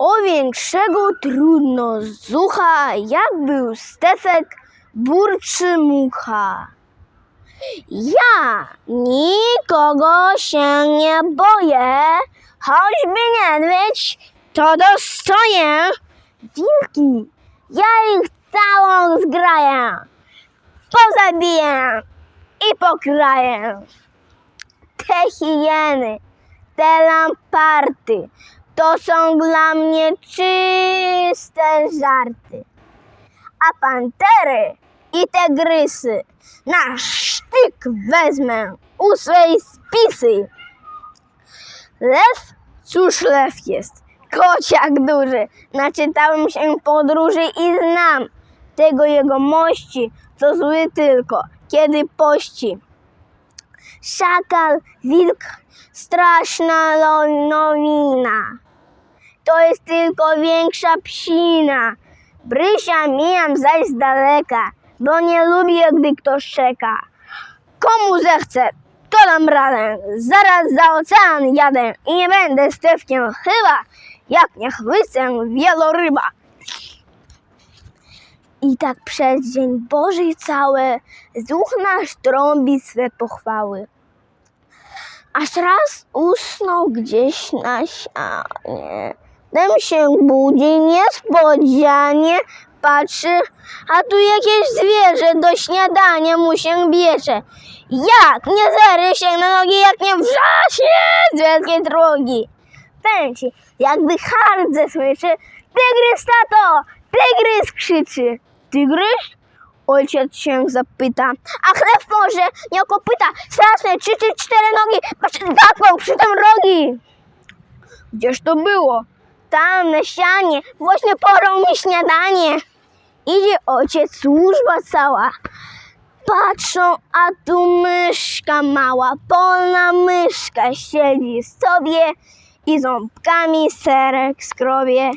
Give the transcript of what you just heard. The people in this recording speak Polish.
O większego trudno zucha, jak był Stefek, burczy mucha. Ja nikogo się nie boję, choćby niedźwiedź, to dostoję. Wilki, ja ich całą zgraję, pozabiję i pokraję. Te hieny, te lamparty, to są dla mnie czyste żarty. A pantery i te grysy na sztyk wezmę u swej spisy. Lew? Cóż lew jest? Kociak duży. Naczytałem się podróży i znam tego jego mości, co zły tylko, kiedy pości. Szakal, wilk, straszna nowina. To jest tylko większa psina. Brysia mijam zaś z daleka, bo nie lubię, gdy ktoś czeka. Komu zechce, to dam radę. Zaraz za ocean jadę i nie będę stewkiem chyba, jak nie chwycę wieloryba. I tak przez dzień Boży cały zuch nasz trąbi swe pochwały. Aż raz usnął gdzieś na sianie. Ten się budzi niespodzianie, patrzy, a tu jakieś zwierzę do śniadania mu się bierze. Jak nie zery się na nogi, jak nie wrzaśnie z wielkiej drogi. Pędzi, jakby hardze słyszy, tygrys tato, tygrys krzyczy. Tygrys? Ojciec się zapyta, a chleb może nie kopyta, straszne trzy czy cztery nogi, patrz, gapą przy tym rogi. Gdzież to było? Tam na ścianie, właśnie porą mi śniadanie. Idzie ojciec, służba cała. Patrzą, a tu myszka mała, polna myszka siedzi sobie i ząbkami serek skrobie.